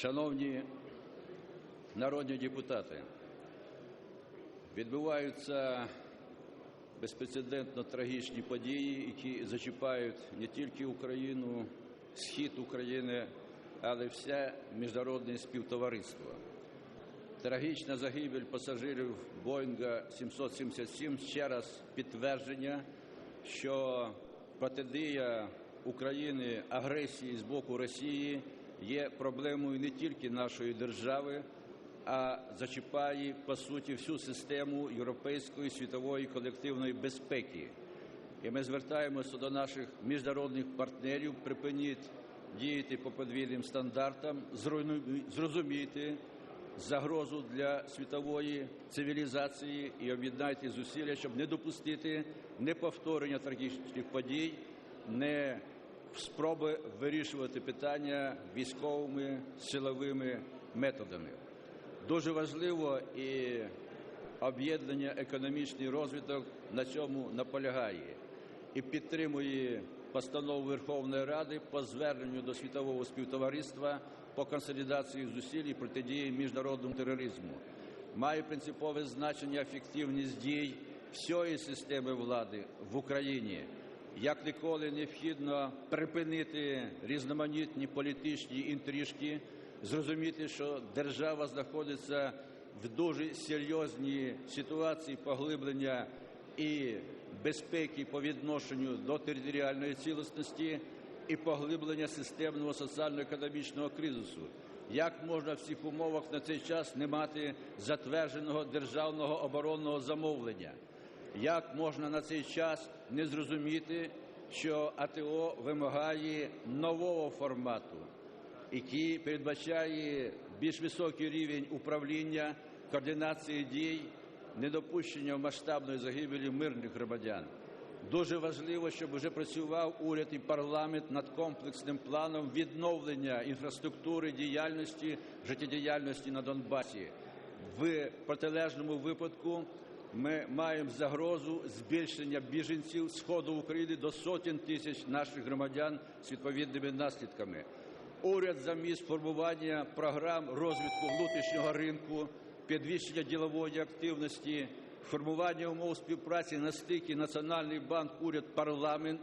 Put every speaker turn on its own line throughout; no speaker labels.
Шановні народні депутати, відбуваються безпрецедентно трагічні події, які зачіпають не тільки Україну, схід України, але й все міжнародне співтовариство. Трагічна загибель пасажирів Боїнга 777 ще раз підтвердження, що протидія України агресії з боку Росії є проблемою не тільки нашої держави, а зачіпає по суті всю систему європейської світової колективної безпеки. І ми звертаємося до наших міжнародних партнерів, припиніть діяти по подвійним стандартам, зрозуміти загрозу для світової цивілізації і об'єднайте зусилля, щоб не допустити неповторення трагічних подій, не спроби вирішувати питання військовими силовими методами. Дуже важливо і об'єднання економічний розвиток на цьому наполягає і підтримує постанову Верховної Ради по зверненню до світового співтовариства по консолідації зусиль і протидії міжнародному тероризму. Має принципове значення ефективність дій всієї системи влади в Україні. Як ніколи необхідно припинити різноманітні політичні інтрижки, зрозуміти, що держава знаходиться в дуже серйозній ситуації поглиблення і безпеки по відношенню до територіальної цілісності і поглиблення системного соціально-економічного кризису. Як можна в цих умовах на цей час не мати затвердженого державного оборонного замовлення? Як можна на цей час не зрозуміти, що АТО вимагає нового формату, який передбачає більш високий рівень управління, координації дій, недопущення масштабної загибелі мирних громадян? Дуже важливо, щоб вже працював уряд і парламент над комплексним планом відновлення інфраструктури діяльності, життєдіяльності на Донбасі. В протилежному випадку ми маємо загрозу збільшення біженців сходу України до сотень тисяч наших громадян з відповідними наслідками. Уряд замість формування програм розвитку внутрішнього ринку, підвищення ділової активності, формування умов співпраці на стикі Національний банк, уряд, парламент,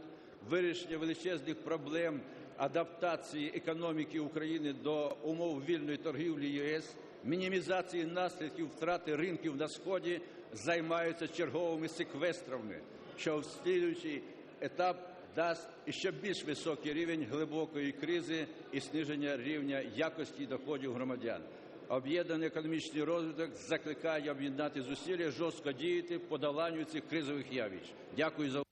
вирішення величезних проблем адаптації економіки України до умов вільної торгівлі ЄС, мінімізації наслідків втрати ринків на сході займаються черговими секвестрами, що в слідуючий етап дасть ще більш високий рівень глибокої кризи і зниження рівня якості доходів громадян. Об'єднаний економічний розвиток закликає об'єднати зусилля, жорстко діяти в подоланню цих кризових явищ. Дякую за